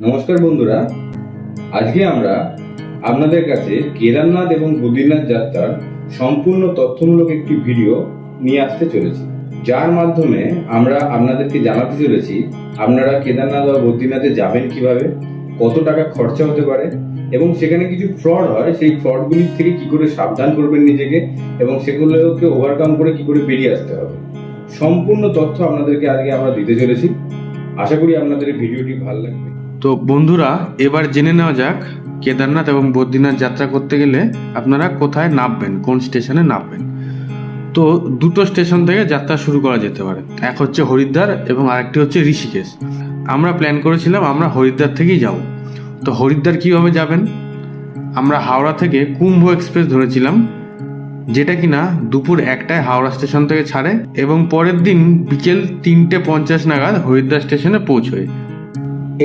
নমস্কার বন্ধুরা। আজকে আমরা আপনাদের কাছে কেদারনাথ এবং বদ্রীনাথ যাত্রার সম্পূর্ণ তথ্যমূলক একটি ভিডিও নিয়ে আসতে চলেছি। যার মাধ্যমে আমরা আপনাদেরকে জানাতে চলেছি, আপনারা কেদারনাথ বা বদ্রীনাথে যাবেন কীভাবে, কত টাকা খরচা হতে পারে এবং সেখানে কিছু ফ্রড হয়, সেই ফ্রডগুলির থেকে কি করে সাবধান করবেন নিজেকে এবং সেগুলোকে ওভারকাম করে কি করে বেরিয়ে আসতে হবে। সম্পূর্ণ তথ্য আপনাদেরকে আজকে আমরা দিতে চলেছি। আশা করি আপনাদের ভিডিওটি ভালো লাগবে। তো বন্ধুরা, এবার জেনে নেওয়া যাক কেদারনাথ এবং বদ্রীনাথ যাত্রা করতে গেলে আপনারা কোথায় নামবেন, কোন স্টেশনে নামবেন। তো দুটো স্টেশন থেকে যাত্রা শুরু করা যেতে পারে। এক হচ্ছে হরিদ্বার এবং আরেকটি হচ্ছে ঋষিকেশ। আমরা প্ল্যান করেছিলাম আমরা হরিদ্বার থেকেই যাব। তো হরিদ্বার কীভাবে যাবেন? আমরা হাওড়া থেকে কুম্ভ এক্সপ্রেস ধরেছিলাম, যেটা কিনা দুপুর একটায় হাওড়া স্টেশন থেকে ছাড়ে এবং পরের দিন বিকেল তিনটে পঞ্চাশ নাগাদ হরিদ্বার স্টেশনে পৌঁছয়।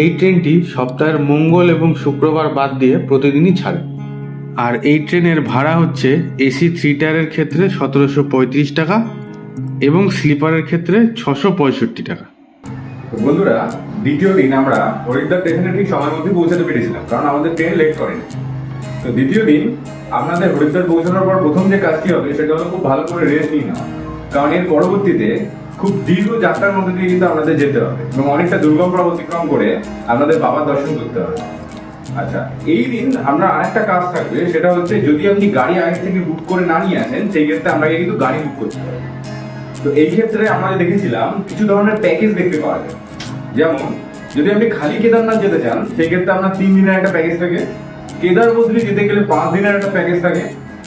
এই ট্রেনটি সপ্তাহের মঙ্গল এবং শুক্রবার বাদ দিয়ে প্রতিদিনই ছাড়ে। আর এই ট্রেনের ভাড়া হচ্ছে এসি থ্রি টায়ারের ক্ষেত্রে সতেরোশো পঁয়ত্রিশ টাকা এবং স্লিপারের ক্ষেত্রে ছশো পঁয়ষট্টি টাকা। বন্ধুরা, দ্বিতীয় দিন আমরা হরিদ্বার স্টেশনে ঠিক সময় মধ্যে পৌঁছাতে পেরেছিলাম, কারণ আমাদের ট্রেন লেট করেনি তো দ্বিতীয় দিন আপনাদের হরিদ্বার পৌঁছানোর পর প্রথম যে কাজটি হবে, সেটা হলো খুব ভালো করে রেস্ট নিয়ে নেওয়া। কারণ এর পরবর্তীতে খুব দীর্ঘ যাত্রার মধ্যে দিয়ে কিন্তু আপনাদের যেতে হবে এবং অনেকটা দুর্গম পথ অতিক্রম করে আপনাদের বাবার দর্শন করতে হবে। আচ্ছা এই দিন আমরা আরেকটা কাজ থাকবে, সেটা হচ্ছে যদি আপনি গাড়ি আগে থেকে বুক করে না নিয়ে আসেন, সেই ক্ষেত্রে আপনাকে কিন্তু গাড়ি বুক করতে হবে। তো এই ক্ষেত্রে আমরা দেখেছিলাম, কিছু ধরনের প্যাকেজ দেখতে পাওয়া যায়। যেমন, যদি আপনি খালি কেদারনাথ যেতে চান, সেই ক্ষেত্রে আপনার তিন দিনের একটা প্যাকেজ থাকে। কেদার বদ্রী যেতে গেলে পাঁচ দিনের একটা প্যাকেজ থাকে।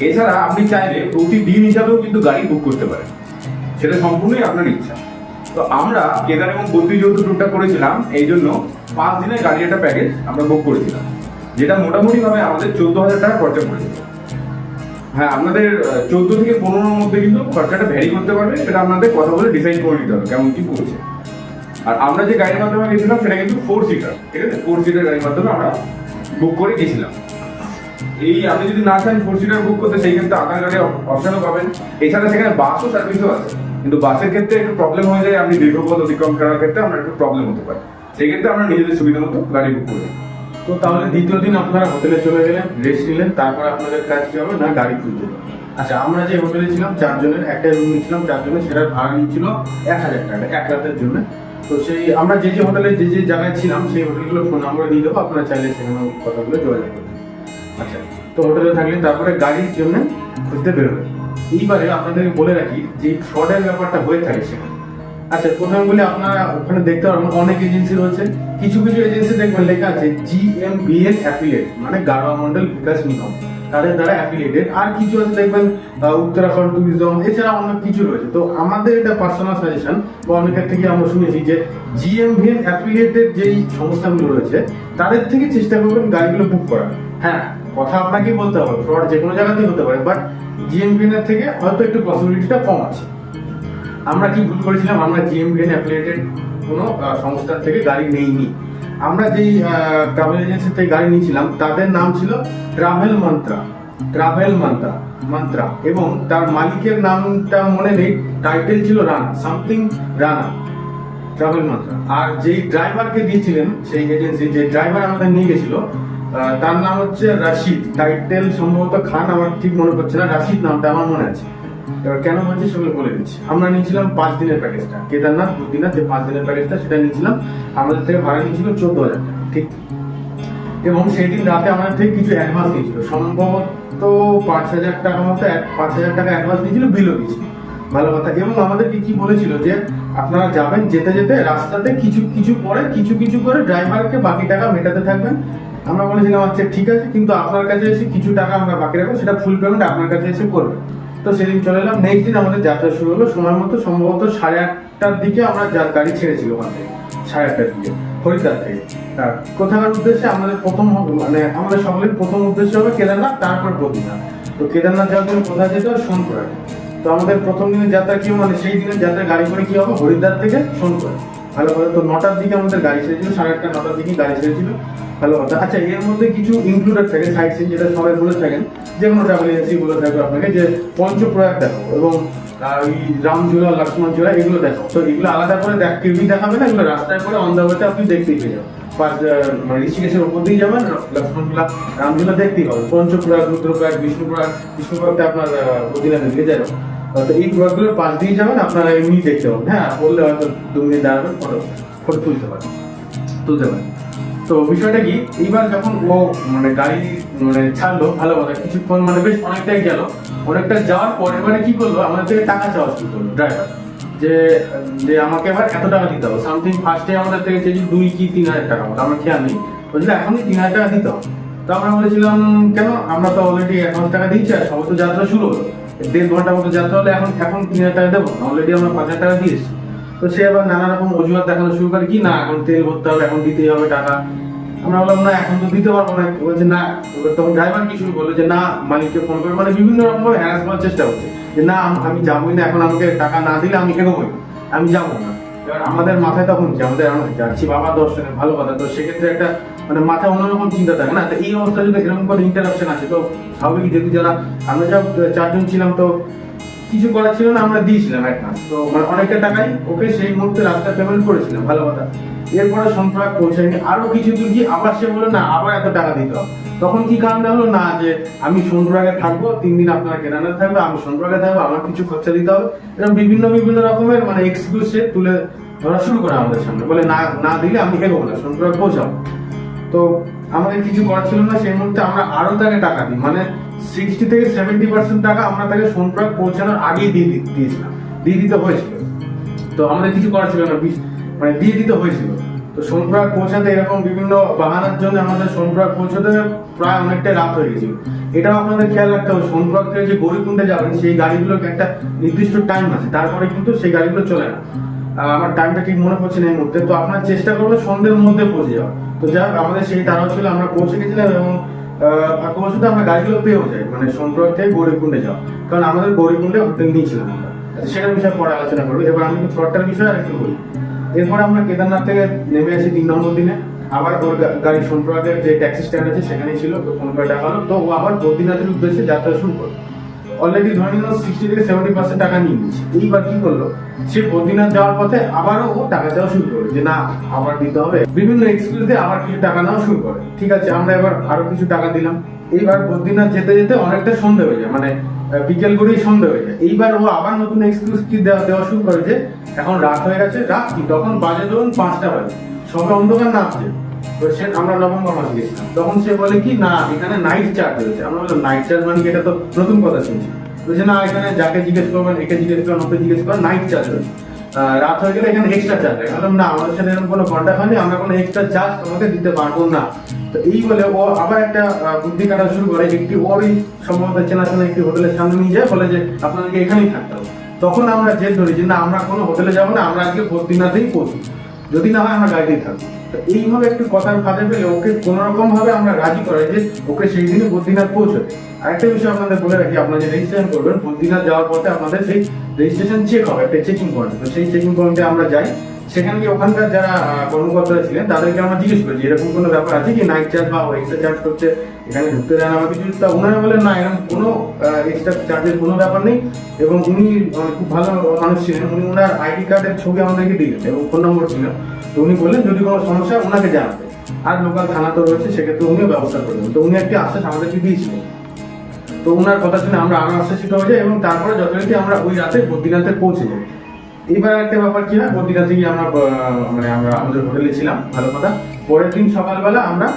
এছাড়া আপনি চাইলে প্রতিদিন হিসাবেও কিন্তু গাড়ি বুক করতে পারেন। সেটা সম্পূর্ণই আপনার ইচ্ছা। তো আমরা কেদার এবং বদ্রী যেহেতু ট্যুরটা করেছিলাম এই জন্য পাঁচ দিনের গাড়ি একটা প্যাকেজ আমরা বুক করেছিলাম, যেটা মোটামুটি ভাবে আমাদের চোদ্দ হাজার টাকা খরচা করেছিল হ্যাঁ আপনাদের চোদ্দ থেকে পনেরোর মধ্যে কিন্তু খরচাটা ভ্যারি করতে পারবে, সেটা আপনাদের কথা বলে ডিসাইড করে নিতে হবে কেমন কি পড়ছে। আর আমরা যে গাড়ির মাধ্যমে গেছিলাম, সেটা কিন্তু ফোর সিটার ঠিক আছে? ফোর সিটার গাড়ির মাধ্যমে আমরা বুক করে গেছিলাম। এই আপনি যদি না চান ফোর সিটার বুক করতে, সেই ক্ষেত্রে আঁকা গাড়ি অপশনও পাবেন। এছাড়া সেখানে বাসও সার্ভিসও আছে। কিন্তু বাসের ক্ষেত্রে একটু প্রবলেম হয়ে যায়, আপনি দীর্ঘ পথ অতিক্রম করার ক্ষেত্রে আমরা একটু প্রবলেম হতে পারে। সেই ক্ষেত্রে আমরা নিজেদের সুবিধা মতো গাড়ি বুক করি তো তাহলে দ্বিতীয় দিন আপনারা হোটেলে চলে গেলেন রেস্ট নিলেন, তারপর আপনাদের কাজ কি হবে না গাড়ি খুঁজতে। আচ্ছা আমরা যে হোটেলে ছিলাম, চারজনের, একটা রুম নিয়েছিলাম চারজনের সেটার ভাড়া নিচ্ছিল এক হাজার টাকা, এক রাতের জন্য। তো সেই, আমরা যে যে হোটেলে, যে যে জায়গায় ছিলাম, সেই হোটেলগুলো ফোন নাম্বার দিয়ে দেবো, আপনারা চাইলে সেখানে কথাগুলো যোগাযোগ করতে আচ্ছা তো হোটেলে থাকলেন তারপরে গাড়ির জন্য খুঁজতে বেরোবেন। এইবারে আপনাদেরকে বলে রাখি যে ফ্রডের ব্যাপারটা হয়ে থাকে সেখানে। আচ্ছা প্রথমে বলি আপনারা ওখানে দেখতে পারবেন, অনেক এজেন্সি রয়েছে। কিছু কিছু এজেন্সি দেখবেন লেখা আছে জি এম জিএমবিএল অ্যাফিলিয়েট মানে গারোয়া মন্ডল বিকাশ নিগম। তাদের দ্বারা অ্যাফিলিয়েটেড। আর কিছু আছে দেখবেন উত্তরাখণ্ড ট্যুরিজম, এছাড়া অনেক কিছু রয়েছে। তো আমাদের এটা পার্সোনাল সাজেশন বা অনেকের থেকে আমরা শুনেছি যে জি এম জিএমভিএন অ্যাফিলিয়েটেড যেই সংস্থাগুলো রয়েছে, তাদের থেকে চেষ্টা করবেন গাড়িগুলো বুক করার। হ্যাঁ কথা আপনাকেই বলতে হবে ফ্রড যে কোনো জায়গাতেই হতে পারে বাট জিএমভিএন এর থেকে হয়তো একটু পসিবিলিটিটা কম আছে। আমরা কি ভুল করেছিলাম? আমরা জিএমভিএন অ্যাফিলিয়েটেড কোনো সংস্থার থেকে গাড়ি নেইনি। আমরা যেই ট্রাভেল এজেন্সি থেকে গাড়ি নিয়েছিলাম, তাদের নাম ছিল ট্রাভেল মন্ত্রা ট্রাভেল মন্ত্রা মন্ত্রা এবং তার মালিকের নামটা মনে নেই টাইটেল ছিল রানা সামথিং রানা ট্রাভেল মন্ত্রা আর যেই ড্রাইভারকে দিয়েছিলেন, সেই এজেন্সি যে ড্রাইভার আমাদের নিয়ে গেছিল তার নাম হচ্ছে রাশিদ। টাইটেল সম্ভবত খান, আমার ঠিক মনে পড়ছে না, রাশিদ নামটা আমার মনে আছে। এবার কেন বলছি সেগুলো বলে দিচ্ছি। আমরা নিয়েছিলাম পাঁচ দিনের প্যাকেজটা। কেদারনাথ, বদ্রীনাথ, যে পাঁচ দিনের প্যাকেজটা সেটা নিয়েছিলাম। আমাদের থেকে ভাড়া নিয়েছিল চোদ্দ হাজার টাকা, ঠিক? এবং সেই দিন রাতে আমাদের থেকে কিছু অ্যাডভান্স নিয়েছিল। সম্ভবত পাঁচ হাজার টাকা মতো পাঁচ হাজার টাকা অ্যাডভান্স নিয়েছিল বিলও দিয়েছিল। ভালো কথা। এবং আমাদেরকে কি বলেছিল যে, আপনারা যাবেন যেতে যেতে রাস্তাতে কিছু কিছু পরে, কিছু কিছু করে ড্রাইভারকে বাকি টাকা মেটাতে থাকবেন। আমরা বলেছিলাম আচ্ছা ঠিক আছে, কিন্তু আপনার কাছে এসে কিছু টাকা আমরা বাকি রাখব, সেটা ফুল পেমেন্ট আপনার কাছে এসে করবে। তো সেদিন চলে এলাম। নেক্সট দিন আমাদের যাত্রা শুরু হলো। সময় মতো সম্ভবত সাড়ে আটটার দিকে আমরা যার গাড়ি ছেড়েছিল ওখান থেকে, সাড়ে আটটার দিকে, হরিদ্বার থেকে। আর কোথাকার উদ্দেশ্যে আমাদের প্রথম মানে আমাদের সকলের প্রথম উদ্দেশ্য হবে কেদারনাথ, তারপর বদ্রীনাথ। তো কেদারনাথ যাওয়ার জন্য কোথায় যেতে হবে? সোনপুর তো আমাদের প্রথম দিনের যাত্রা কি মানে সেই দিনের যাত্রা গাড়ি করে কি হবে? হরিদ্বার থেকে সোনপুর ভালো কথা তো নটার দিকে আমাদের গাড়ি ছেড়েছিল, সাড়ে আটটা, নটার দিকে গাড়ি ছেড়েছিল। ভালো কথা। আচ্ছা এর মধ্যে কিছু ইনক্লুডেড থাকে সাইট সিন যেটা সবাই বলে থাকেন, যে কোনো ট্রাভেল এজেন্সি বলে থাকবে আপনাকে, যে পঞ্চপ্রয়াগ দেখো এবং ওই রামঝোলা, লক্ষ্মণ ঝোলা, এগুলো দেখো তো এগুলো আলাদা করে দেখ টিভি দেখাবে না, এগুলো রাস্তায় করে অন দ্য আপনি দেখতেই পেয়ে যাবেন। মানে ঋষিকেশের উপর দিয়ে যাবেন লক্ষ্মণপুরা রামঝুলা দেখতেই হবে। পঞ্চপ্রয়াগ, রুদ্রপ্রয়াগ, বিষ্ণুপ্রয়াগ, বিষ্ণুপ্রয়াগটা আপনার বদ্রীনাথ দিকে যায় এই প্রয়াগগুলোর পাশ দিয়ে যাবেন, আপনারা এমনি দেখতে পাবেন। হ্যাঁ বললে হয়তো দাঁড়াবেন, ফটো ফটো তুলতে তুলতে পারেন। তো বিষয়টা কি, এইবার যখন ও মানে গাড়ি মানে ছাড়লো, ভালো কথা কিছুক্ষণ মানে বেশ অনেকটাই গেল। অনেকটা যাওয়ার পর এবারে কি করল, আমাদের থেকে টাকা চাওয়া শুরু করল ড্রাইভার যে যে আমাকে এবার এত টাকা দিতে হবে। সামথিং ফার্স্টে আমাদের থেকে চেয়েছি দুই কি, তিন হাজার টাকা মতো আমার খেয়াল নেই। বলছিল, এখনই তিন হাজার টাকা দিতে হবে। তো আমরা বলেছিলাম, কেন? আমরা তো অলরেডি হাজার টাকা দিচ্ছি আর সবাই তো যাত্রা শুরু হলো। দেড় ঘণ্টা মতো যাত্রা হলে এখন এখন তিন হাজার টাকা দেবো। অলরেডি আমরা পাঁচ হাজার টাকা দিয়েছি। তো সে আবার নানা রকম অজুহাত দেখানো শুরু করে কি না, এখন তেল ভরতে হবে, এখন দিতেই হবে টাকা। আমরা বললাম, না, এখন তো দিতে পারব না। বলছে, না। তখন ড্রাইভার কি শুরু করল যে, না, মালিককে ফোন করে। মানে বিভিন্ন রকম ভাবে হ্যারাস করার চেষ্টা করছে যে, না, আমি যাবোই না, এখন আমাকে টাকা না দিলে আমি এগোবোই। আমি যাব না। এবার আমাদের মাথায় তখন কি আমাদের যাচ্ছি বাবা দর্শনে ভালো কথা। তো সেক্ষেত্রে একটা মানে মাথায় অন্যরকম চিন্তা থাকে না? তো এই অবস্থা যদি এরকম করে ইন্টারাপশন আছে তো স্বাভাবিক যদি যারা আমরা যা চারজন ছিলাম, তো কিছু করার ছিল না, আমরা দিয়েছিলাম অ্যাডভান্স তো মানে অনেকটা টাকাই ওকে সেই মুহূর্তে রাস্তা পেমেন্ট করেছিলাম, ভালো কথা। এরপরে সম্পর্ক পৌঁছায়নি। আরও কিছু দূর গিয়ে আবার সে বলে না, আবার এত টাকা দিতে তখন কি কারণটা হলো? না, যে আমি সোনপুরাগে থাকব, তিন দিন আপনার কেনানে থাকবে, আমি সোনপুরাগে থাকব, আমার কিছু খরচা দিতে হবে। এরকম বিভিন্ন বিভিন্ন রকমের মানে এক্সকিউজ সে তুলে ধরা শুরু করে আমাদের সামনে। বলে, না না দিলে আমি এগোবো না সোনপুরাগ পৌঁছাবো। তো আমাদের কিছু করার ছিল না, সেই মুহূর্তে আমরা আরও তাকে টাকা দিই। মানে সিক্সটি থেকে সেভেন্টি পার্সেন্ট টাকা আমরা তাকে সোনপ্রয়াগ পৌঁছানোর আগেই দিয়ে দিয়েছিলাম। দিয়ে দিতে হয়েছিল। তো আমাদের কিছু করার ছিল না মানে দিয়ে দিতে হয়েছিল। তো সোনপ্রয়াগ পৌঁছাতে এরকম বিভিন্ন বাহানার জন্য আমাদের সোনপ্রয়াগ পৌঁছাতে প্রায় অনেকটাই রাত হয়ে গেছিল। এটাও আপনাদের খেয়াল রাখতে হবে সোনপ্রয়াগ থেকে যে গৌরীকুণ্ডে যাবেন, সেই গাড়িগুলোর একটা নির্দিষ্ট টাইম আছে। তারপরে কিন্তু সেই গাড়িগুলো চলে না। আমার টাইমটা ঠিক মনে পড়ছে না এই মুহূর্তে। তো আপনার চেষ্টা করবেন সন্ধ্যের মধ্যে পৌঁছে যাওয়া তো যাই হোক, আমাদের সেই তারাও ছিল আমরা পৌঁছে গেছিলাম এবং আহ, পৌঁছতে আমরা গাড়িগুলো পেয়েও যাই মানে সোনপ্রয়াগ থেকে গৌরীকুণ্ডে যাওয়া। কারণ আমাদের গৌরীকুণ্ডে হোটেল নিয়েছিলাম আমরা। আচ্ছা, সেটার বিষয়ে পরে আলোচনা করব। এবার আমি ফ্রডটার বিষয়ে আর একটু বলি। এরপর আমরা কেদারনাথ থেকে নেমে আসি তিন নম্বর দিনে। আবার ওর গাড়ি সোনপ্রয়াগের যে ট্যাক্সি স্ট্যান্ড আছে সেখানেই ছিল ফোন করে টাকা হলো। তো ও আবার বদ্রীনাথের উদ্দেশ্যে যাত্রা শুরু করল। অলরেডি ধরে নিল সিক্সটি থেকে সেভেন্টি পার্সেন্ট টাকা নিয়ে নিচ্ছে এইবার কি করল? সে বদ্রীনাথ যাওয়ার পথে আবারও ও টাকা দেওয়া শুরু করল যে না, আবার দিতে হবে। বিভিন্ন এক্সকিউজ আবার কিছু টাকা নেওয়া শুরু করে। ঠিক আছে, আমরা এবার আরও কিছু টাকা দিলাম। এইবার বদ্রীনাথ যেতে যেতে অনেকটা সন্ধে হয়ে যায় মানে বিকেল করেই সন্ধে হয়ে যায়। এইবার ও আবার নতুন এক্সকিউজ কি দেওয়া দেওয়া শুরু করে যে, এখন রাত হয়ে গেছে, রাত কি? তখন বাজে ধরুন পাঁচটা বাজে। সবে অন্ধকার নামছে সে আমরা নভেম্বর মাসে গেছিলাম। তখন সে বলে কি, না, এখানে নাইট চার্জ রয়েছে। আমরা বললাম নাইট চার্জ মানে কি? এটা তো নতুন কথা শুনছি। বলছে, না, এখানে যাকে জিজ্ঞেস করবেন, একে জিজ্ঞেস করবেন, ওকে জিজ্ঞেস করবেন নাইট চার্জ রয়েছে। রাত হয়ে গেলে এখানে এক্সট্রা চার্জ লাগে বললাম, না, আমাদের সাথে এরকম কোনো কন্ট্যাক্ট হয়নি, আমরা কোনো এক্সট্রা চার্জ তোমাকে দিতে পারব না। তো এই বলে ও আবার একটা বুদ্ধি কাটা শুরু করে, একটি ওরই সম্ভবত চেনাশোনা একটি হোটেলের সামনে নিয়ে যায়, বলে যে আপনাদেরকে এখানেই থাকতে হবে। তখন আমরা জেদ ধরি যে, না, আমরা কোনো হোটেলে যাব না, আমরা আজকে ভর্তি বদ্রীনাথেই পৌঁছি যদি না হয় আমরা গাড়িতেই থাকব। তো এইভাবে একটু কথার ফাঁদে পেলে ওকে কোনো রকম ভাবে আমরা রাজি করাই যে ওকে সেই দিনে বদ্রীনাথ পৌঁছবে। আরেকটা বিষয় আপনাদের বলে রাখি, আপনারা যে রেজিস্ট্রেশন করবেন, বদ্রীনাথ যাওয়ার পথে আপনাদের সেই রেজিস্ট্রেশন চেক হবে, একটা চেকিং পয়েন্ট তো সেই চেকিং পয়েন্টে আমরা যাই সেখানে গিয়ে ওখানকার যারা কর্মকর্তারা ছিলেন, তাদেরকে আমরা জিজ্ঞেস করি যে এরকম কোনো ব্যাপার আছে কি? নাইট চার্জ বা এক্সট্রা চার্জ করছে, এখানে ঢুকতে দেয় না? বা কিছু তা ওনারা বলেন, না, এরকম কোনো এক্সট্রা চার্জের কোনো ব্যাপার নেই। এবং উনি খুব ভালো মানুষ ছিলেন। উনি ওনার আইডি কার্ডের ছবি আমাদেরকে দিলেন এবং ফোন নম্বর ছিল। তো উনি বললেন, যদি কোনো সমস্যা ওনাকে জানাবে আর লোকাল থানা তো রয়েছে, সেক্ষেত্রে উনিও ব্যবস্থা করবেন তো উনি একটি আশ্বাস আমাদেরকে দিয়েছিলেন। তো ওনার কথা শুনে আমরা আরও আশ্বাসিত হয়ে যাই এবং তারপরে যথারীতি আমরা ওই রাতে বদ্রীনাথে পৌঁছে যাই। এইবার একটা ব্যাপার কি হয় বদ্রীনাথে গিয়ে আমরা মানে আমরা আমাদের হোটেলে ছিলাম, ভালো কথা। পরের দিন সকালবেলা আমরা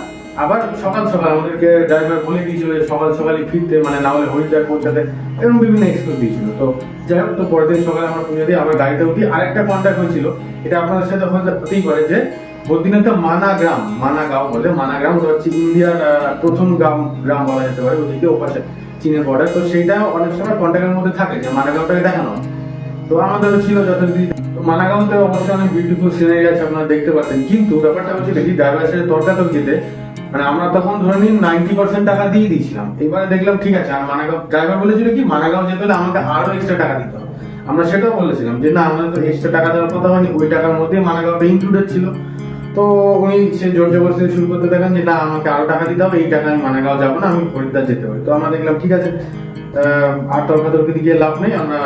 আবার সকাল সকাল আমাদেরকে ড্রাইভার বলে দিয়েছিল যে সকাল সকালই ফিরতে মানে না হলে হরিদ্বার পৌঁছাতে, এরকম বিভিন্ন এক্সকিউজ দিয়েছিল। তো যাই হোক, তো পরের দিন সকালে আমরা পুজো দিয়ে আবার গাড়িতে উঠি। আরেকটা কন্ট্যাক্ট হয়েছিল, এটা আপনাদের সাথে হতেই পারে যে বদ্রীনাথে মানা গ্রাম মানা গাঁও বলে মানা গ্রাম ওটা হচ্ছে ইন্ডিয়ার প্রথম গ্রাম গ্রাম বলা যেতে পারে, ওদিকে ওপাশে চীনের বর্ডার তো সেইটা অনেক সময় কন্ট্যাক্টের মধ্যে থাকে যে মানা গাঁওটাকে দেখানো হয়। তো আমাদেরও ছিল যথারীতি মানাগাঁওতে অবশ্যই অনেক বিউটিফুল সিনারি আছে, আপনারা দেখতে পাচ্ছেন কিন্তু ব্যাপারটা হচ্ছে কি তো তর্কাতর্কিতে মানে আমরা তখন ধরে নিন নাইনটি পার্সেন্ট টাকা দিয়ে দিয়েছিলাম। এবারে দেখলাম ঠিক আছে, আর মানাগাঁও ড্রাইভার বলেছিল কি, মানাগাঁও যেতে হলে আমাকে আরও এক্সট্রা টাকা দিতে হবে। আমরা সেটাও বলেছিলাম যে, না, আমাদের তো এক্সট্রা টাকা দেওয়ার কথা হয়নি, ওই টাকার মধ্যে মানাগাঁওটা ইনক্লুডেড ছিল। তো উনি সে জোর জবরদস্তি শুরু করতে থাকেন যে, না, আমাকে আরও টাকা দিতে হবে, এই টাকা আমি মানাগাঁও যাব না, আমি হরিদ্বার যেতে হবে। তো আমরা দেখলাম, ঠিক আছে আর তর্কাতর্কি দিকে লাভ নেই, আমরা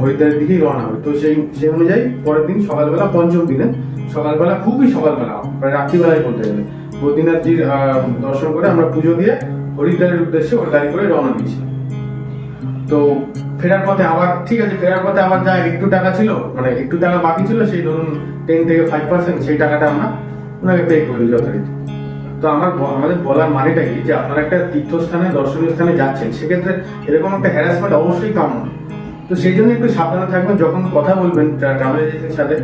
হরিদ্বারের দিকেই রওনা হই তো সেই সেই অনুযায়ী পরের দিন সকালবেলা, পঞ্চম দিনে সকালবেলা, খুবই সকালবেলা, প্রায় রাত্রিবেলায় বলতে গেলে বদ্রীনাথজির দর্শন করে আমরা পুজো দিয়ে হরিদ্বারের উদ্দেশ্যে ওর গাড়ি করে রওনা দিয়েছি। তো ফেরার পথে আবার, ঠিক আছে, ফেরার পথে আবার যা একটু টাকা ছিল মানে একটু টাকা বাকি ছিল, সেই ধরুন টেন থেকে ফাইভ পার্সেন্ট সেই টাকাটা আমরা ওনাকে পে করি যথারীতি। তো আমার আমাদের বলার মানেটা কি? যে আপনারা একটা তীর্থস্থানে, দর্শনীয় স্থানে যাচ্ছেন, সেক্ষেত্রে এরকম একটা হ্যারাসমেন্ট অবশ্যই কাম্য। তো সেই জন্য একটু সাবধানে থাকবেন, যখন কথা বলবেন ট্রাভেল এজেন্সির সাথে,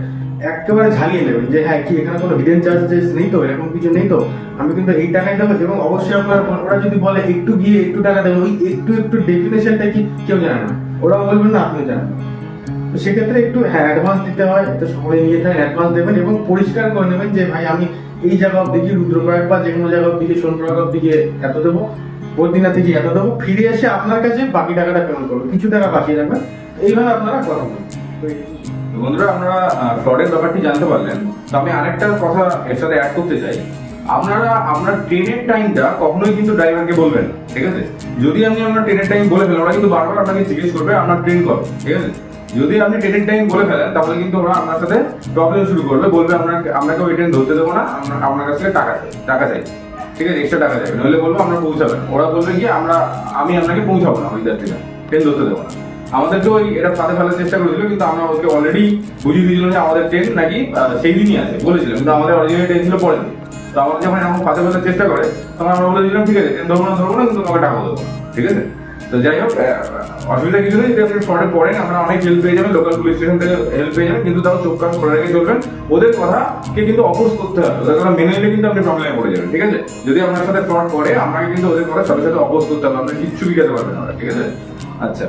একেবারে ঝালিয়ে নেবেন যে হ্যাঁ কি এখানে কোনো হিডেন চার্জেস নেই তো? এরকম কিছু নেই তো? আমি কিন্তু এই টাকাই দেবো। এবং অবশ্যই আপনার ওরা যদি বলে, একটু গিয়ে একটু টাকা দেবেন, ওই একটু একটু ডেফিনেশনটা কি? কেউ জানে না। ওরাও বলবেন, না, আপনিও জানেন। তো সেক্ষেত্রে একটু হ্যাঁ অ্যাডভান্স দিতে হয় তো সকলে নিয়ে থাকেন অ্যাডভান্স দেবেন এবং পরিষ্কার করে নেবেন যে, ভাই, আমি এই জায়গা অব্দি গিয়ে, রুদ্রপ্রয়াগ বা যে কোনো জায়গা অব্দি গিয়ে, সোনপ্রয়াগ অব্দি গিয়ে এত দেবো বদ্রীনাথ থেকে এত দেবো, ফিরে এসে আপনার কাছে বাকি টাকাটা পেমেন্ট করব, কিছু টাকা বাকি রাখবেন। এইভাবে আপনারা কথা তো বন্ধুরা, আপনারা ফ্রডের ব্যাপারটি জানতে পারলেন। তো আমি আরেকটা কথা এর সাথে অ্যাড করতে চাই। আপনারা, আপনার ট্রেনের টাইমটা কখনোই কিন্তু ড্রাইভারকে বলবেন ঠিক আছে? যদি আমি আপনার ট্রেনের টাইম বলে ফেলেন ওরা কিন্তু বারবার আপনাকে জিজ্ঞেস করবে, আপনার ট্রেন কবে? ঠিক আছে? যদি আপনি ট্রেনের টাইম বলে ফেলেন, তাহলে কিন্তু ওরা আপনার সাথে প্রবলেম শুরু করবে, বলবে আপনাকে আপনাকে ওই ট্রেন ধরতে দেবো না, আমরা- আপনার কাছ থেকে টাকা চাই টাকা চাই। ঠিক আছে এক্সট্রা টাকা চাই। নইলে বলব আমরা পৌঁছাবেন। ওরা বলবে কি, আমরা আমি আপনাকে পৌঁছাবো না ওই থেকে ট্রেন ধরতে দেবো না। আমাদেরকে ওই এটা ফাঁদে ফেলার চেষ্টা করেছিল, কিন্তু আমরা ওকে অলরেডি বুঝিয়ে দিয়েছিলাম যে আমাদের ট্রেন নাকি সেই দিনই আছে বলেছিলাম কিন্তু আমাদের অরিজিনাল ট্রেন ছিল পরের দিন। তো আমাদের যখন এরকম ফাঁদে ফেলার চেষ্টা করে, তখন আমরা বলে দিলাম, ঠিক আছে ট্রেন ধরবো না ধরবো না, কিন্তু তোমাকে টাকা দেবো। ঠিক আছে? তো যাই হোক অসুবিধা কিছু নেই যদি আপনি ফ্রডে পড়েন অনেক হেল্প পেয়ে যাবেন লোকাল পুলিশ স্টেশন থেকে হেল্প পেয়ে যাবেন কিন্তু তাও চোখ কান খোলা রেখে চলবেন। ওদের কথাকে কিন্তু অপোজ করতে হবে ওদের কথা মেনে নিলে কিন্তু আপনি প্রবলেমে পড়ে যাবেন ঠিক আছে? যদি আপনার সাথে ফ্রড করে আপনাকে কিন্তু ওদের কথা সাথে সাথে অপোজ করতে হবে আপনি কিচ্ছু বিকাতে পারবেন না ঠিক আছে? আচ্ছা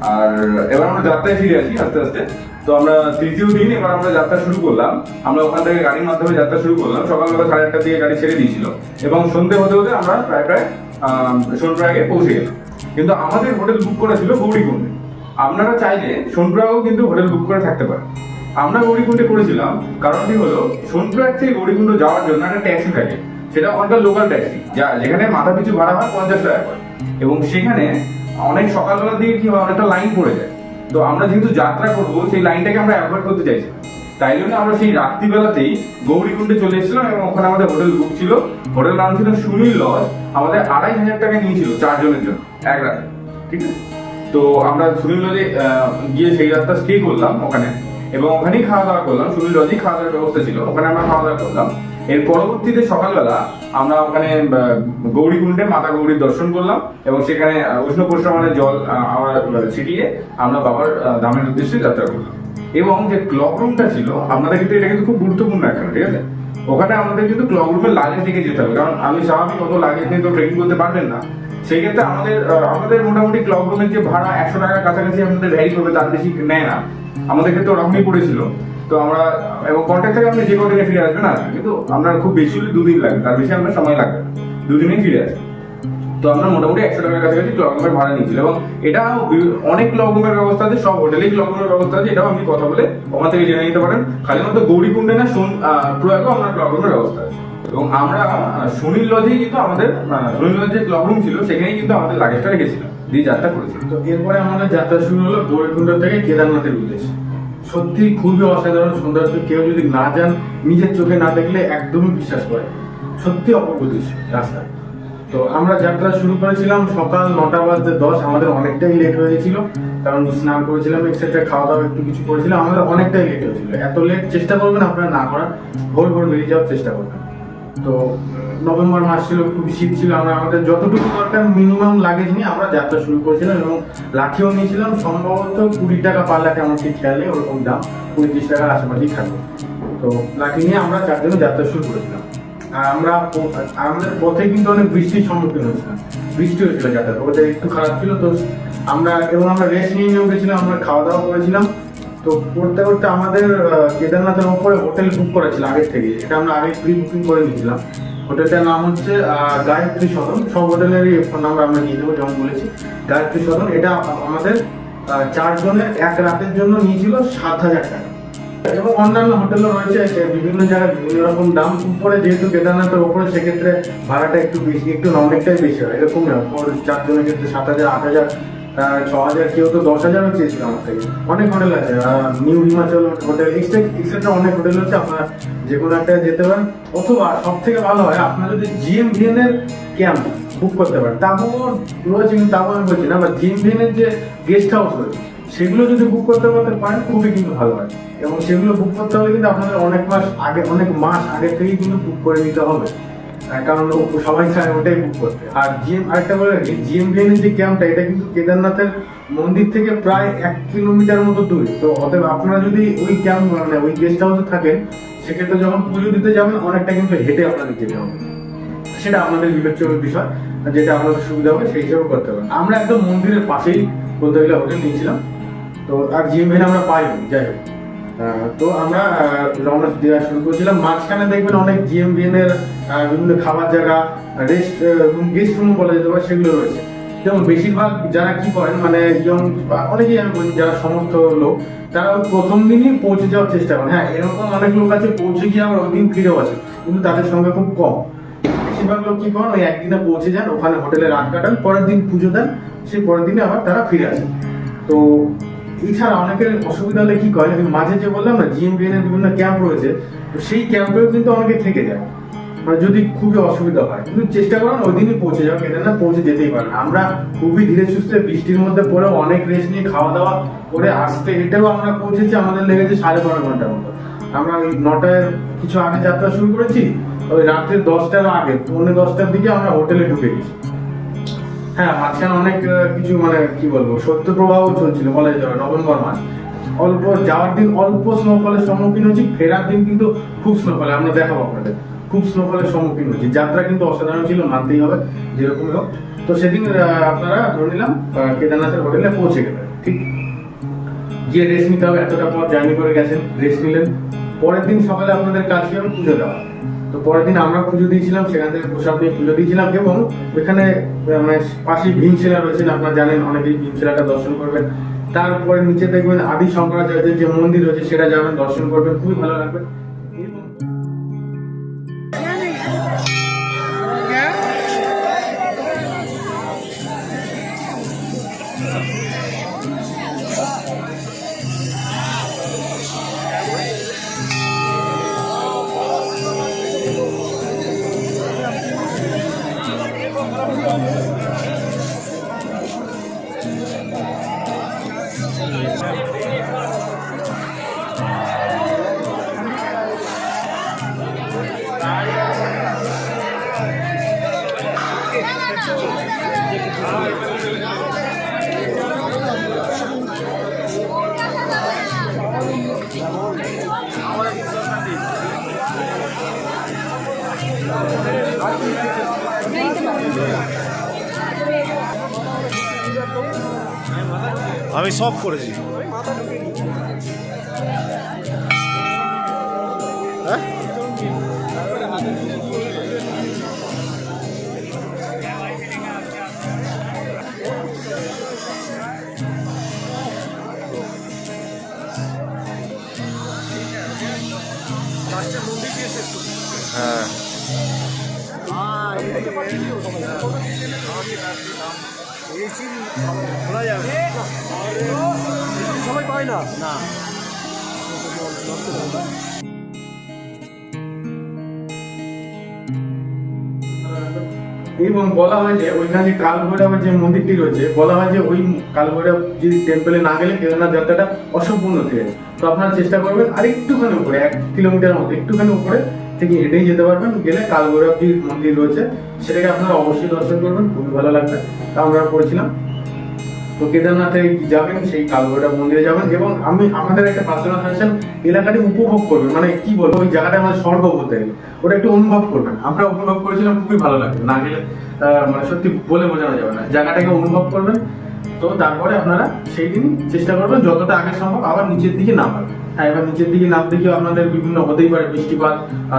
আর এবার আমরা যাত্রায় ফিরে আসি আস্তে আস্তে। তো আমরা তৃতীয় দিন এবার আমরা যাত্রা শুরু করলাম। আমরা ওখান থেকে গাড়ির মাধ্যমে যাত্রা শুরু করলাম। সকালবেলা সাড়ে আটটার দিকে গাড়ি ছেড়ে দিয়েছিল। এবং সন্ধে হতে হতে আমরা প্রায় প্রায় আহ, সোনপ্রয়াগে পৌঁছে গেলাম। কিন্তু আমাদের হোটেল বুক করা ছিল গৌরীকুণ্ডে। আপনারা চাইলে সোনপ্রয়াগও কিন্তু হোটেল বুক করে থাকতে পারেন। আমরা গৌরীকুণ্ডে করেছিলাম, কারণটি হলো সোনপ্রয়াগ থেকে গৌরীকুণ্ড যাওয়ার জন্য একটা ট্যাক্সি থাকে। সেটা ওখানকার লোকাল ট্যাক্সি যা যেখানে মাথা পিছু ভাড়া হয় পঞ্চাশ টাকা করে। এবং সেখানে অনেক সকালবেলার দিকে কি হয়, অনেকটা লাইন পড়ে যায়। তো আমরা যেহেতু যাত্রা করব, সেই লাইনটাকে আমরা অ্যাভয়েড করতে চাইছি তাই জন্য আমরা সেই রাত্রিবেলাতেই গৌরীকুণ্ডে চলে এসেছিলাম এবং ওখানে আমাদের হোটেল বুক ছিল। হোটেল নাম ছিল সুনীল লজ। আমাদের আড়াই হাজার টাকা নিয়েছিল চারজনের জন্য এক রাতে ঠিক আছে? তো আমরা সুনীল লজে গিয়ে সেই রাতটা স্টে করলাম ওখানে। এবং ওখানেই খাওয়া দাওয়া করলাম সুনীল লজেই খাওয়া দাওয়ার ব্যবস্থা ছিল। ওখানে আমরা খাওয়া দাওয়া করলাম। এর পরবর্তীতে সকালবেলা আমরা ওখানে গৌরীকুণ্ডে মাতা গৌরীর দর্শন করলাম এবং সেখানে উষ্ণ প্রশ্রমানের জল আহ, আমরা ছিটিয়ে আমরা বাবার ধামের উদ্দেশ্যে যাত্রা করলাম। এবং যে ক্লক রুমটা ছিল, আপনাদের কিন্তু এটা কিন্তু খুব গুরুত্বপূর্ণ একটা ঠিক আছে? ওখানে আমাদের কিন্তু ক্লক রুমের লাগেজ দিকে যেতে হবে, কারণ আমি স্বাভাবিক অত লাগেজ নিয়ে তো ট্রেকিং করতে পারবেন না। সেই ক্ষেত্রে আমাদের আমাদের মোটামুটি ক্লক রুমের যে ভাড়া একশো টাকার কাছাকাছি আমাদের ভ্যারি করবে, তার বেশি নেয় না। আমাদের ক্ষেত্রে ওরকমই পড়েছিল। তো আমরা, এবং কন্ট্যাক্ট থেকে আপনি যে কদিনে ফিরে আসবেন আসবেন। কিন্তু আপনার খুব বেশি হলে দুদিন লাগবে, তার বেশি আপনার সময় লাগবে। দুদিনেই ফিরে আসবেন তো আমরা মোটামুটি একশো টাকার কাছাকাছি ক্লক রুমের ভাড়া নিয়েছিল এবং এটা অনেক ক্লক রুমের ব্যবস্থা আছে, সব হোটেলেই ক্লক রুমের ব্যবস্থা আছে, এটাও আপনি কথা বলে ওখান থেকে জেনে নিতে পারেন। খালি মাত্র গৌরীকুণ্ডে না সোন প্রয়াগও আমরা ক্লক রুমের ব্যবস্থা আছে। এবং আমরা সুনীল লজেই কিন্তু আমাদের সুনীল লজে ক্লক রুম ছিল, সেখানেই কিন্তু আমাদের লাগেজটা রেখেছিলাম দিয়ে যাত্রা করেছিলাম তো এরপরে আমাদের যাত্রা শুরু হলো গৌরীকুণ্ড থেকে কেদারনাথের উদ্দেশ্যে। সত্যি খুবই অসাধারণ সৌন্দর্য, কেউ যদি না যান, নিজের চোখে না দেখলে একদমই বিশ্বাস করে। সত্যি অপূর্ব দৃশ্য, রাস্তা। তো আমরা যাত্রা শুরু করেছিলাম সকাল নটা বাজতে দশ, আমাদের অনেকটাই লেট হয়ে গেছিল, কারণ স্নান করেছিলাম এক্সেট্রা খাওয়া দাওয়া একটু কিছু করেছিলাম, আমাদের অনেকটাই লেট হয়েছিল এত লেট চেষ্টা করবেন আপনারা না করার, ভোর ভোর বেরিয়ে যাওয়ার চেষ্টা করবেন। তো নভেম্বর মাস ছিল, খুব শীত ছিল, আমরা আমাদের যতটুকু দরকার মিনিমাম লাগেজ নিয়ে আমরা যাত্রা শুরু করেছিলাম এবং লাঠিও নিয়েছিলাম, সম্ভবত কুড়ি টাকা পার লাখে আমার ঠিক খেয়াল ওরকম দাম, পঁয়ত্রিশ টাকার আশেপাশেই থাকবে। তো, লাঠি নিয়ে আমরা চারজনে যাত্রা শুরু করেছিলাম। আমরা আমাদের পথে কিন্তু অনেক বৃষ্টির সম্মুখীন হয়েছিলাম। বৃষ্টি হয়েছিল যাতায়াত। ওদের একটু খারাপ ছিল, তো আমরা, এবং আমরা রেস্ট নিয়ে নিয়েও গেছিলাম আমরা খাওয়া দাওয়া করেছিলাম। তো করতে করতে আমাদের কেদারনাথের উপরে হোটেল বুক করেছিল আগের থেকে। এটা আমরা আগে প্রি বুকিং করে নিয়েছিলাম। হোটেলটার নাম হচ্ছে গায়ত্রী সদন। সব হোটেলেরই ফোন নাম্বার আমরা নিয়ে দেবো যেমন বলেছি। গায়ত্রী সদন। এটা আমাদের চারজনের, এক রাতের জন্য নিয়েছিল সাত হাজার টাকা। এবং অন্যান্য হোটেলও রয়েছে বিভিন্ন জায়গায় বিভিন্ন রকম দাম উপরে যেহেতু কেদারনাথের উপরে সেক্ষেত্রে ভাড়াটা একটু বেশি, একটু অনেকটাই বেশি হয়। এরকম চারজনের ক্ষেত্রে সাত হাজার, আট হাজার ছ হাজার, কেউ তো দশ হাজারও চেয়েছিল আমার থেকে। অনেক হোটেল আছে নিউ হিমাচল হোটেল, এক্সেট্রা অনেক হোটেল আছে, আপনারা যে কোনো একটা যেতে পারেন। অথবা সব থেকে ভালো হয়, আপনারা যদি জিএম ভিএন এর ক্যাম্প বুক করতে পারেন, তারপর রয়েছে কিন্তু তারপর আমি বলছি না বা জিএম ভিএন এর যে গেস্ট হাউস রয়েছে সেগুলো যদি বুক করতে পারতে পারেন, খুবই কিন্তু ভালো হয়। এবং সেগুলো বুক করতে হলে কিন্তু আপনাদের অনেক মাস আগে, অনেক মাস আগে থেকেই কিন্তু বুক করে নিতে হবে। কারণ সবাই চায় ওটাই বুক করতে। আর জিএম আরেকটা বলে রাখি জিএম এর যে ক্যাম্পটা এটা কিন্তু কেদারনাথের মন্দির থেকে প্রায় এক কিলোমিটার মতো দূরে। তো অতএব আপনারা যদি ওই ক্যাম্প মানে ওই গেস্ট হাউসে থাকেন, সেক্ষেত্রে যখন পুজো দিতে যাবেন, অনেকটা কিন্তু হেঁটে আপনাদের যেতে হবে। সেটা আপনাদের বিবেচ্য বিষয়, যেটা আপনাদের সুবিধা হবে, সেই হিসেবে করতে পারেন। আমরা একদম মন্দিরের পাশেই বলতে গেলে হোটেল নিয়েছিলাম। তো আর জিএম ভেন আমরা পাইনি, যাই হোক। তো আমরা রওনা দেওয়া শুরু করেছিলাম। মাঝখানে দেখবেন অনেক জিএম এর বিভিন্ন খাবার জায়গা রেস্ট গেস্ট রুম বলা যেতে পারে, সেগুলো রয়েছে। যেমন বেশিরভাগ যারা কি করেন মানে ইয়ং অনেকেই আমি বলি, যারা সমর্থ লোক, তারা প্রথম দিনই পৌঁছে যাওয়ার চেষ্টা করেন। হ্যাঁ এরকম অনেক লোক আছে, পৌঁছে গিয়ে আবার ওই দিন ফিরেও আছে কিন্তু তাদের সংখ্যা খুব কম। বেশিরভাগ লোক কি করেন, ওই একদিনে পৌঁছে যান, ওখানে হোটেলে রাত কাটান, পরের দিন পুজো দেন, সেই পরের দিনে আবার তারা ফিরে আসেন। তো এছাড়া অনেকের অসুবিধা হলে কি করে মাঝে যে বললাম না জিএমবিএন এর বিভিন্ন ক্যাম্প রয়েছে, তো সেই ক্যাম্পেও কিন্তু অনেকে থেকে যায়। মানে যদি খুবই অসুবিধা হয়, কিন্তু চেষ্টা করুন ওই দিনই পৌঁছে যাও না পৌঁছে যেতেই পারেন আমরা খুবই ধীরে সুস্থে বৃষ্টির মধ্যে পড়ে অনেক রেস্ট নিয়ে খাওয়া দাওয়া করে আসতে হেঁটেও আমরা পৌঁছেছি, আমাদের লেগেছে সাড়ে বারো ঘণ্টার মতো। আমরা ওই নটার কিছু আগে যাত্রা শুরু করেছি, ওই রাত্রে দশটার আগে, পৌনে দশটার দিকে আমরা হোটেলে ঢুকে গেছি। হ্যাঁ মাঝখানে অনেক কিছু মানে কি বলব, সত্য প্রবাহ চলছিল বলা যেতে পারে নভেম্বর মাস। অল্প যাওয়ার দিন, অল্প স্নোফলের সম্মুখীন হচ্ছি ফেরার দিন কিন্তু খুব স্নোফলে আমরা দেখাবো আপনাদের। খুব স্নোফলের সম্মুখীন হচ্ছি যাত্রা কিন্তু অসাধারণ ছিল, মানতেই হবে, যেরকমই হোক। তো সেদিন আপনারা ধরে নিলাম কেদারনাথের হোটেলে পৌঁছে গেলেন, ঠিক? গিয়ে রেস্ট নিতে হবে, এতটা পর জার্নি করে গেছেন রেস্ট নিলেন। পরের দিন সকালে আপনাদের কাজ হবে পুজো দেওয়া। তো পরের দিন আমরা পুজো দিয়েছিলাম, সেখান থেকে প্রসাদ নিয়ে পুজো দিয়েছিলাম এবং ওইখানে মানে পাশে ভীমশিলা রয়েছেন আপনারা জানেন, অনেকেই ভীমশিলাটা দর্শন করবেন। তারপরে নিচে দেখবেন আদি শঙ্করাচার্যের যে মন্দির রয়েছে, সেটা যাবেন দর্শন করবেন। খুবই ভালো লাগবে। সব করেছি হ্যাঁ? হ্যাঁ। এবং বলা হয় যে ওইখানে যে যে মন্দিরটি রয়েছে, বলা হয় যে ওই কাল ভৈরব যে টেম্পলে না গেলে কেদারনাথ যাত্রাটা অসম্পূর্ণ থেকে তো আপনারা চেষ্টা করবেন আর একটুখানি উপরে, এক কিলোমিটার মতো, একটুখানি উপরে থেকে হেঁটেই যেতে পারবেন, গেলে কাল ভৈরব যে মন্দির রয়েছে, সেটাকে আপনারা অবশ্যই দর্শন করবেন, খুবই ভালো লাগবে। তা আমরা করেছিলাম তো কেদারনাথে যাবেন, সেই কালভৈরব মন্দিরে যাবেন, এবং আমি, আমাদের একটা পার্সোনাল সাজেশন, এলাকাটি উপভোগ করবেন মানে কি বলব, ওই জায়গাটা আমাদের স্বর্গ বলতে গেলে, ওটা একটু অনুভব করবেন। আমরা অনুভব করেছিলাম, খুবই ভালো লাগবে, না গেলে মানে সত্যি বলে বোঝানো যাবে না, জায়গাটাকে অনুভব করবেন তো তারপরে আপনারা সেই দিন চেষ্টা করবেন যতটা আগে সম্ভব আবার নিচের দিকে নামার। হ্যাঁ এবার নিচের দিকে নামতে গিয়ে আপনাদের বিভিন্ন হতেই পারে বৃষ্টিপাত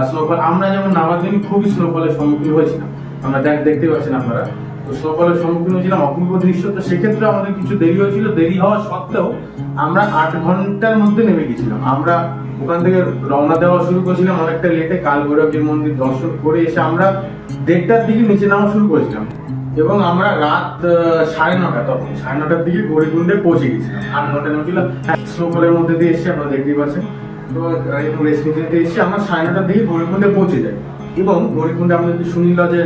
স্নোফল আমরা যেমন নামার দিন খুবই স্নোফলের সম্মুখীন হয়েছিলাম। আমরা দেখ, দেখতে পাচ্ছেন আপনারা। তো স্নোফলের সম্মুখীন হয়েছিলাম অপূর্ব দৃশ্য। তো সেক্ষেত্রে আমাদের কিছু দেরি হয়েছিল। দেরি হওয়া সত্ত্বেও আমরা আট ঘণ্টার মধ্যে নেমে গেছিলাম। আমরা ওখান থেকে রওনা দেওয়া শুরু করেছিলাম। অনেকটা লেটে কাল ভৈরবীর মন্দির দর্শন করে এসে আমরা দেড়টার দিকে নিচে নামা শুরু করেছিলাম। এবং আমরা রাত সাড়ে নটা তখন, সাড়ে নটার দিকে গৌরীকুণ্ডে পৌঁছে গেছিলাম। আট ঘণ্টা নেমেছিল স্নোফলের মধ্যে দিয়ে এসে আপনারা দেখতেই পাচ্ছেন। তো আমরা সাড়ে নটার দিকে গৌরীকুণ্ডে পৌঁছে যাই। এবং গৌরীকুণ্ডে আমরা যে সুনীল যে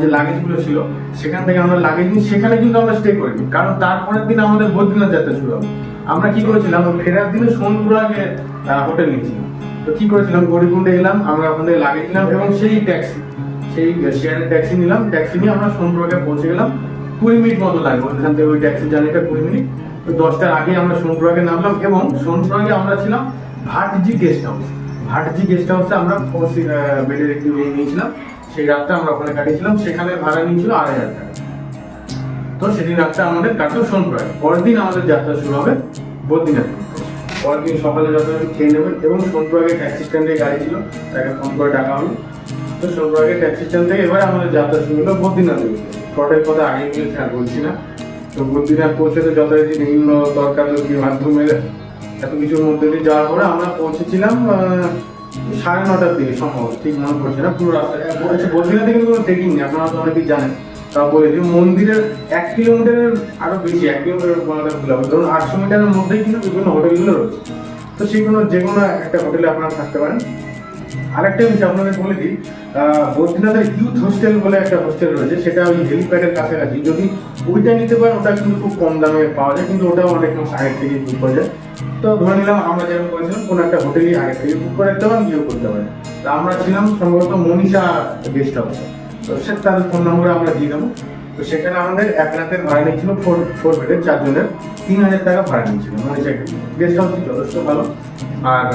যে লাগেজগুলো ছিল, সেখান থেকে আমরা লাগেজ নিই সেখানে কিন্তু আমরা স্টে করিনি কারণ তারপরের দিন আমাদের বদ্রীনাথ যাত্রা শুরু হবে। আমরা কি করেছিলাম ফেরার দিনে সোনপুরাগে হোটেল নিয়েছিলাম। তো কি করেছিলাম গৌরীকুণ্ডে এলাম, আমরা ওখান থেকে লাগেজ নিলাম এবং সেই ট্যাক্সি সেই শেয়ারের ট্যাক্সি নিলাম ট্যাক্সি নিয়ে আমরা সোনপুরাগে পৌঁছে গেলাম। কুড়ি মিনিট মতো লাগবে ওখান থেকে ওই ট্যাক্সি জার্নিটা কুড়ি মিনিট। তো দশটার আগে আমরা সোনপুরাগে নামলাম এবং সোনপুরাগে আমরা ছিলাম Bhatji guest house Bhatji guest হাউসে আমরা বেডের একটি রুম নিয়েছিলাম। সেই রাতটা আমরা ওখানে কাটিয়েছিলাম, সেখানে ভাড়া নিয়েছিল আড়াই হাজার টাকা। তো সেদিন রাতটা আমাদের কাটলো সোনপুরায় পরের দিন আমাদের যাত্রা শুরু হবে বদ্রীনাথ পরের দিন সকালে যথাযথ খেয়ে নেবেন এবং সোনপুরাগে ট্যাক্সি স্ট্যান্ডে গাড়ি ছিল, তাকে ফোন করে ডাকা হলো। তো সোনপুরাগে ট্যাক্সি স্ট্যান্ড থেকে এবার আমাদের যাত্রা শুরু হলো বদ্রীনাথ। ফটের কথা আগে বলেছি আর বলছি না তো বদ্রীনাথ পৌঁছে তো যথারীতি বিভিন্ন দরকার মাধ্যমে এত কিছুর মধ্যে দিয়ে যাওয়ার পরে আমরা পৌঁছেছিলাম সাড়ে নটার দিকে সম্ভবত ঠিক মনে পড়ছে না, পুরো রাস্তা আচ্ছা বদ্রীনাথে কিন্তু কোনো ট্রেকিং আপনারা তো অনেকেই জানেন। তা বলে মন্দিরের এক কিলোমিটারের আরও বেশি, এক কিলোমিটার বলাটা ভুল ধরুন আটশো মিটারের মধ্যেই কিন্তু বিভিন্ন হোটেলগুলো রয়েছে। তো কোনো যে কোনো একটা হোটেলে আপনারা থাকতে পারেন। আরেকটা বিষয় আপনাদের বলে দিই বদ্রীনাথের ইউথ হোস্টেল বলে একটা হোস্টেল রয়েছে, সেটা ওই হেলিপ্যাডের কাছাকাছি। যদি ওইটা নিতে পারেন, ওটা কিন্তু খুব কম দামে পাওয়া যায়, কিন্তু ওটাও অনেক মাস আগে থেকে বুক করা যায় তো ধরে নিলাম, আমরা যেরকম করেছিলাম কোনো একটা হোটেলই আগে থেকে বুক করে রাখতে পারেন, গিয়েও করতে পারেন। তো আমরা ছিলাম সম্ভবত মনীষা গেস্ট হাউসে তো সে তাদের ফোন নম্বর আমরা দিয়ে দেবো। তো সেখানে আমাদের এক রাতের ভাড়া নিয়েছিল ফোর ফোর বেডের চারজনের। তিন হাজার টাকা ভাড়া নিয়েছিল মনীষা গেস্ট হাউসটি যথেষ্ট ভালো। আর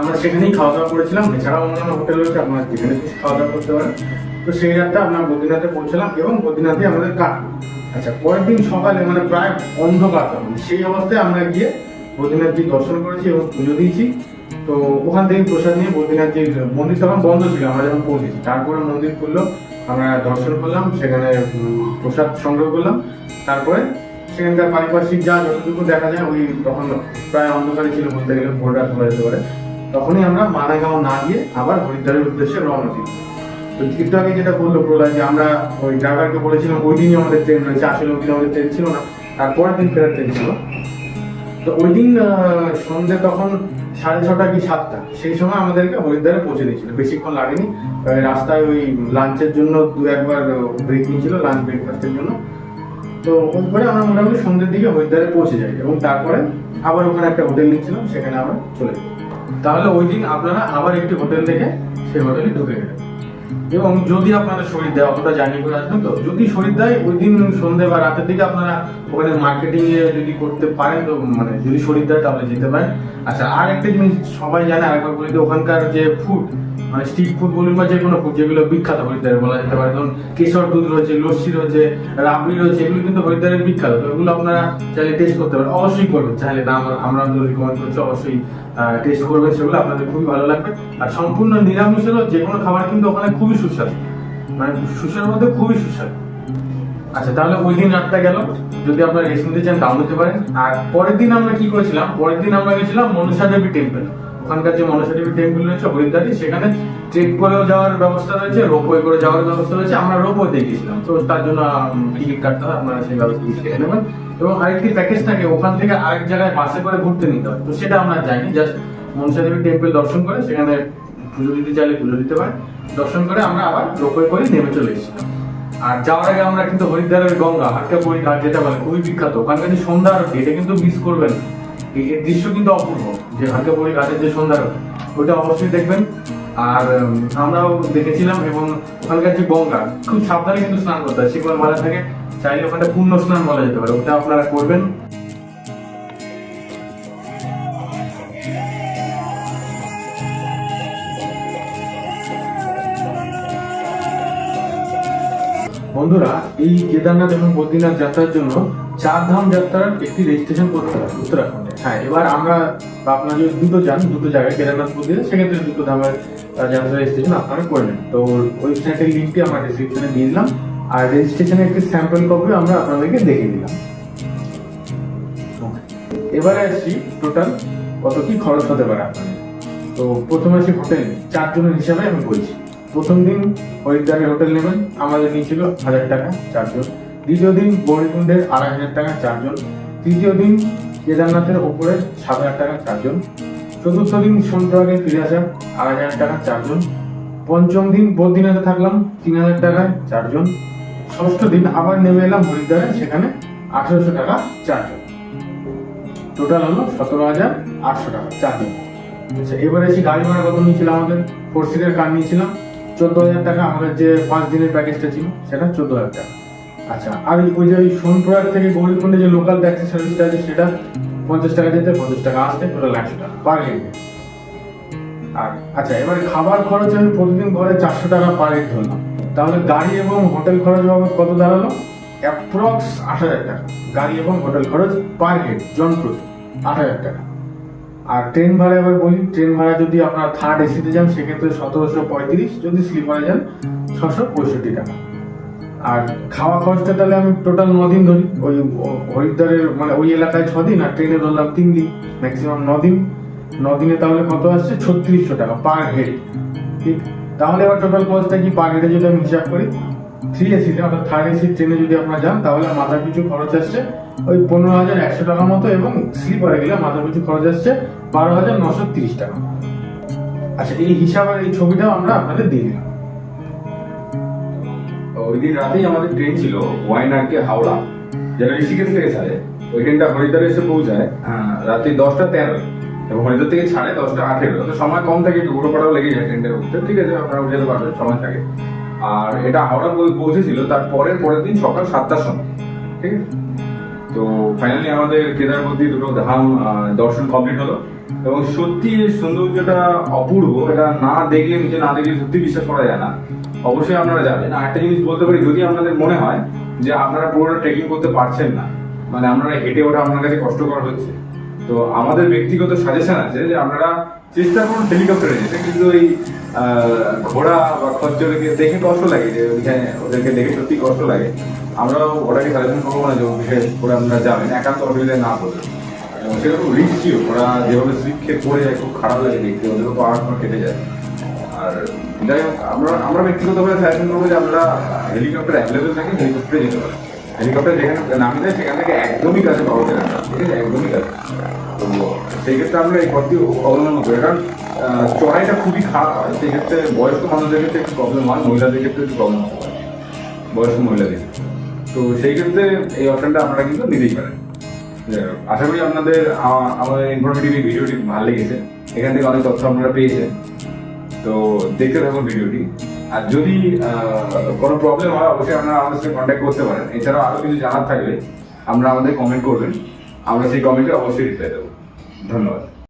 আমরা সেখানেই খাওয়া দাওয়া করেছিলাম। এছাড়াও অন্যান্য হোটেল রয়েছে, আপনারা যেখানে খাওয়া দাওয়া করতে পারেন। তো সেই রাতটা আমরা বদ্রীনাথে পৌঁছলাম এবং বদ্রীনাথে আমাদের কাটলো। আচ্ছা পরের দিন সকালে মানে প্রায় অন্ধকার তখন। সেই অবস্থায় আমরা গিয়ে বদ্রীনাথজি দর্শন করেছি এবং পুজো দিয়েছি। তো ওখান থেকে প্রসাদ নিয়ে বদ্রীনাথজির মন্দির তখন বন্ধ ছিল, আমরা যখন পৌঁছেছি। তারপরে মন্দির খুললো, আমরা দর্শন করলাম, সেখানে প্রসাদ সংগ্রহ করলাম। তারপরে সেখানকার পারিপার্শ্বিক যা যতটুকু দেখা যায়, ওই তখন প্রায় অন্ধকারে ছিল বলতে গেলে ভোর রাত হয়ে যেতে পারে। তখনই আমরা মানাগাঁও না গিয়ে আবার হরিদ্বারের উদ্দেশ্যে রওনা দিই তো একটু আগে যেটা বলল প্রলয় যে আমরা ওই ড্রাইভারকে বলেছিলাম, ওই দিনই আমাদের ট্রেন রয়েছে, আসলে ওই দিন আমাদের ট্রেন ছিল না আর পরের দিন ফেরার ট্রেন ছিল। তো ওই দিন সন্ধ্যে তখন সাড়ে ছটা কি সাতটা, সেই সময় আমাদেরকে হরিদ্বারে পৌঁছে দিয়েছিল। বেশিক্ষণ লাগেনি রাস্তায় ওই লাঞ্চের জন্য দু একবার ব্রেক নিয়েছিল লাঞ্চ ব্রেকফাস্টের জন্য। তো ওই আমরা মোটামুটি সন্ধ্যের দিকে হরিদ্বারে পৌঁছে যাই এবং তারপরে আবার ওখানে একটা হোটেল নিচ্ছিলাম, সেখানে আমরা চলে যাই। তাহলে ওই দিন আপনারা আবার একটি হোটেল থেকে সেই হোটেলে ঢুকে গেলেন। এবং যদি আপনারা শরীর দেয়, অতটা জার্নি করে আসবেন তো, যদি শরীর দেয়, ওই দিন সন্ধ্যে বা রাতের দিকে আপনারা ওখানে মার্কেটিং এ যদি করতে পারেন তো মানে যদি শরীর দেয় তাহলে যেতে পারেন। আচ্ছা আর একটা জিনিস সবাই জানে, আরেকবার বলি ওখানকার যে ফুড মানে স্ট্রিট ফুড বলুন বা যে কোনো ফুড যেগুলো বিখ্যাত হরিদ্বারে বলা যেতে পারে। ধরুন কেশর দুধ রয়েছে, লস্যি রয়েছে, রাবড়ি রয়েছে, এগুলো কিন্তু হরিদ্বারের বিখ্যাত। তো এগুলো আপনারা চাইলে টেস্ট করতে পারেন। অবশ্যই করবেন। চাইলে আমরা রিকমেন্ড করছি, অবশ্যই টেস্ট করবেন। সেগুলো আপনাদের খুবই ভালো লাগবে। আর সম্পূর্ণ নিরামিষ হলো যে কোনো খাবার কিন্তু ওখানে খুবই সুস্বাদু। মানে সুস্বাদুর মধ্যে খুবই সুস্বাদু। আচ্ছা তাহলে ওই দিন রাতটা গেল। যদি আপনারা রেস্ট নিতে চান তাও নিতে পারেন। আর পরের দিন আমরা কি করেছিলাম? পরের দিন আমরা গেছিলাম মনসা দেবী টেম্পল ওখানকার যে মনসা দেবী টেম্পল রয়েছে, হরিদ্বারে সেখানে ট্রেক করেও যাওয়ার ব্যবস্থা রয়েছে রোপওয়ে করে যাওয়ার ব্যবস্থা রয়েছে, আমরা রোপওয়েতে গিয়েছিলাম। তো তার জন্য টিকিট কাটতে হয়, আপনারা সেই ব্যবস্থা কেটে নেবেন। এবং আরেকটি প্যাকেজ থাকে, ওখান থেকে আরেক জায়গায় বাসে করে ঘুরতে নিতে হয়। তো সেটা আমরা যাইনি জাস্ট মনসা দেবী টেম্পল দর্শন করে, সেখানে পুজো দিতে চাইলে পুজো দিতে পারে। দর্শন করে আমরা আবার রোপওয়ে করে নেমে চলে এসেছিলাম। আর যাওয়ার আগে আমরা কিন্তু হরিদ্বারের গঙ্গা, হাটকাপুরি ঘাট যেটা বলে, খুবই বিখ্যাত। ওখানকার যে সন্ধ্যা আরতি, এটা কিন্তু মিস করবেন এর দৃশ্য কিন্তু অপূর্ব, যে যে অবশ্যই দেখবেন। আর আমরাও দেখেছিলাম এবং ওখানকার যে গঙ্গা, খুব সাবধানে কিন্তু স্নান করতে হয় সেগুলো মালা চাইলে পূর্ণ স্নান বলা যেতে পারে, ওটা আপনারা করবেন। বন্ধুরা, এই কেদারনাথ এবং বদ্রীনাথ যাত্রার জন্য চার ধাম যাত্রার একটি রেজিস্ট্রেশন করতে হয় উত্তরাখণ্ডে। হ্যাঁ এবার আমরা আপনারা যদি দুটো যান, দুটো জায়গায় কেদারনাথ বদ্রীনাথ সেক্ষেত্রে দুটো ধামের যাত্রা রেজিস্ট্রেশন আপনারা করে নেন তো ওয়েবসাইটের লিঙ্কটি আমরা ডিসক্রিপশনে দিয়ে দিলাম, আর রেজিস্ট্রেশনের একটি স্যাম্পল কপি আমরা আপনাদেরকে দেখিয়ে দিলাম। এবারে আসছি টোটাল কত কি খরচ হতে পারে আপনাদের। তো প্রথমে আসি হোটেল চারজনের হিসাবে আমি বলছি। প্রথম দিন হরিদ্বারের হোটেল নেবেন, আমাদের নিয়েছিল হাজার টাকা চারজন। দ্বিতীয় দিন গৌরীকুণ্ডের আড়াই হাজার টাকা চারজন, তৃতীয় দিন কেদারনাথের ওপরে সাত হাজার টাকা চারজন, চতুর্থ দিন সোনপ্রয়াগে ফিরে আসা আড়াই হাজার টাকা চারজন, পঞ্চম দিন বদ্রীনাথে থাকলাম তিন হাজার টাকায় চারজন, ষষ্ঠ দিন আবার নেমে এলাম হরিদ্বারে, সেখানে আঠারোশো টাকা চারজন। টোটাল হলো সতেরো হাজার আটশো টাকা চারজন। আচ্ছা এবার এসে গাড়ি ভাড়া কত নিয়েছিল আমাদের ফোর সিটের কার নিয়েছিলাম, চোদ্দ হাজার টাকা আমাদের যে পাঁচ দিনের প্যাকেজটা ছিল, সেটা চোদ্দ হাজার টাকা। আচ্ছা আর ওই- যে ওই সোনপ্রয়াগ থেকে গৌরীকুণ্ডে যে লোকাল ট্যাক্সি সার্ভিসটা আছে, সেটা পঞ্চাশ টাকা যেতে, পঞ্চাশ টাকা আসতে টোটাল একশো টাকা পার হেড আর আচ্ছা এবার খাবার খরচ আমি প্রতিদিন ঘরে চারশো টাকা পার হেড ধরলাম। তাহলে গাড়ি এবং হোটেল খরচ বাবদ কত দাঁড়াল? অ্যাপ্রক্স আট হাজার টাকা। গাড়ি এবং হোটেল খরচ পার হেড জন আট হাজার টাকা। আর ট্রেন ভাড়া এবার বলি ট্রেন ভাড়া যদি আপনার থার্ড এসিতে যান, সেক্ষেত্রে সতেরোশো পঁয়ত্রিশ, যদি স্লিপারে যান, ছশো পঁয়ষট্টি টাকা। আর খাওয়া খরচটা তাহলে আমি টোটাল দিন ধরি। ওই হরিদ্বারের মানে ওই এলাকায় ছ দিন আর ট্রেনে ধরলাম তিন দিন ম্যাক্সিমাম দিন দিনে তাহলে কত আসছে? ছত্রিশশো টাকা পার হেড ঠিক? তাহলে এবার টোটাল কস্টটা কি পার হেডে যদি আমি হিসাব করি থ্রি এসিতে অর্থাৎ থার্ড এসি ট্রেনে যদি আপনারা যান, তাহলে মাথা পিছু খরচ আসছে ওই পনেরো হাজার একশো টাকা মতো এবং স্লিপারে গেলে মাথা পিছু খরচ আসছে বারো হাজার নশো তিরিশ টাকা। আচ্ছা এই হিসাবের এই ছবিটাও আমরা আপনাদের দিয়ে দিলাম। ওই দিন রাতেই আমাদের ট্রেন ছিল ওয়াইনারকে হাওড়া। যেটা ঋষিকেশ থেকে ছাড়ে। ওই ট্রেনটা হরিদ্বারে এসে পৌঁছায় আহ, রাতে দশটা তেরো এবং হরিদ্বার থেকে ছাড়ে দশটা আঠেরো তো সময় কম থাকে একটু ঘুরো পড়াও লেগে যায় ট্রেনটার উঠতে ঠিক আছে আপনারা উঠে যেতে পারবেন সময় থাকে। আর এটা হাওড়া পৌঁছেছিল তার পরের পরের দিন সকাল সাতটার সময়। ঠিক আছে? তো ফাইনালি আমাদের কেদারবর্তী দুটো ধাম দর্শন কমপ্লিট হলো। এবং সত্যি এর সৌন্দর্যটা অপূর্ব, এটা না দেখলে নিজে না দেখলে সত্যি বিশ্বাস করা যায় না। অবশ্যই আপনারা যাবেন আর একটা জিনিস বলতে পারি, যদি আপনাদের মনে হয় যে আপনারা পুরোটা ট্রেকিং করতে পারছেন না মানে আপনারা হেঁটে ওঠা আপনার কাছে কষ্টকর হচ্ছে, তো আমাদের ব্যক্তিগত সাজেশন আছে যে আপনারা চেষ্টা করুন হেলিকপ্টারে যেতে। কিন্তু ওই ঘোড়া বা খচ্চরকে দেখে কষ্ট লাগে যে ওইখানে ওদেরকে দেখে সত্যি কষ্ট লাগে। আমরাও ওটাকে সাজেশন করব না যে বিশেষ করে আপনারা যাবেন, একান্ত অসুবিধায় না পড়বে খুব রিস্কিও ওরা যেভাবে স্লিপ পড়ে যায়, খুব খারাপ লাগে দেখতে ওদেরও পা কেটে যায়। আর যাই হোক, আমরা আমরা ব্যক্তিগতভাবে সাজেশন করব যে আমরা হেলিকপ্টার অ্যাভেলেবেল থাকে হেলিকপ্টারে যেতে পারি। হেলিকপ্টার যেখানে নামি যায় সেখান থেকে একদমই কাছে পাওয়া যায় না, ঠিক আছে? একদমই কাছে। তো সেই ক্ষেত্রে আমরা এই পথটি অবলম্বন করি। কারণ চড়াইটা খুবই খারাপ হয়। সেই ক্ষেত্রে বয়স্ক মানুষদের ক্ষেত্রে একটু প্রবলেম হয়, মহিলাদের ক্ষেত্রে একটু প্রবলেম পারে বয়স্ক মহিলাদের। তো সেই ক্ষেত্রে এই অপশনটা আপনারা কিন্তু নিতেই পারেন আশা করি আপনাদের আমাদের ইনফরমেটিভ ভিডিওটি ভালো লেগেছে। এখান থেকে অনেক তথ্য আপনারা পেয়েছেন। তো দেখতে থাকুন ভিডিওটি। আর যদি কোনো প্রবলেম হয়, অবশ্যই আপনারা আমাদের সাথে কন্ট্যাক্ট করতে পারেন। এছাড়াও আরও কিছু জানার থাকলে আমরা আমাদের কমেন্ট করবেন। আমরা সেই কমেন্টে অবশ্যই রিপ্লাই দেবো। ধন্যবাদ।